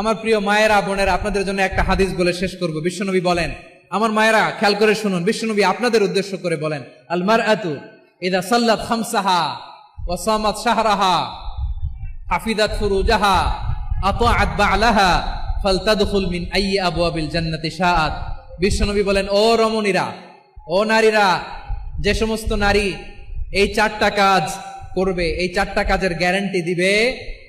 আমার প্রিয় মায়েরা, বোনেরা, আপনাদের জন্য একটা হাদিস বলে শেষ করব। বিশ্বনবী বলেন, আমার মায়েরা, খেয়াল করে শুনুন, বিশ্বনবী আপনাদের উদ্দেশ্য করে বলেন আলমার আতু ইদা সাল্লাত খামসাহা ওয়াসামাত শাহরাহা হাফিদাত ফুরুজাহা আত আতাআত বালাহা ফালতাদখুল মিন আইয়ি আবওয়াবিল জান্নাতি শাআত। বিশ্বনবী বলেন, ও রমণীরা, ও নারীরা, যে সমস্ত নারী এই চারটা কাজ করবে, এই চারটা কাজের গ্যারান্টি দিবে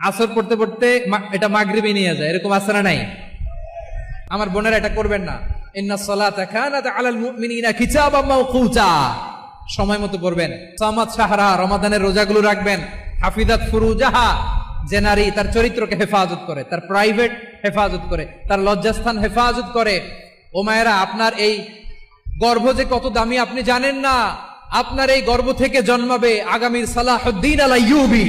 আসর পড়তে পড়তে এটা মাগরিবে নিয়ে যায়, এরকম আসরা নাই। আমার বোনেরা এটা করবেন না। ইন্না সালাতা আলাল মুমিনিনা কিতাবাম মাওকুতা। সময় মতো পড়বেন। সামাদ সাহারা রমাদানের রোজাগুলো রাখবেন। হাফিজাত ফুরুজাহা, যে নারী তার চরিত্রকে হেফাজত করে, তার প্রাইভেট হেফাজত করে, তার লজ্জাস্থান হেফাজত করে। ও মায়েরা, আপনার এই গর্ভ যে কত দামি, আপনি জানেন না। আপনার এই গর্ভ থেকে জন্মাবে আগামীর সালাহুদ্দিন আল আইয়ুবি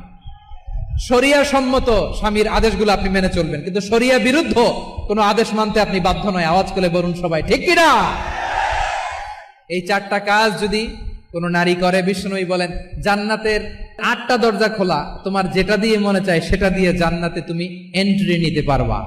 শরিয়া সম্মত স্বামীর আদেশগুলো আপনি মেনে চলবেন। কিন্তু শরিয়া বিরুদ্ধ কোনো আদেশ মানতে আপনি বাধ্য নয়। আওয়াজ করে বলুন সবাই, ঠিক কিনা? এই চারটা কাজ যদি কোনো নারী করে, বিষ্ণুই বলেন, জান্নাতের আটটা দরজা খোলা, তোমার যেটা দিয়ে মনে চায় সেটা দিয়ে জান্নাতে তুমি এন্ট্রি নিতে পারবা।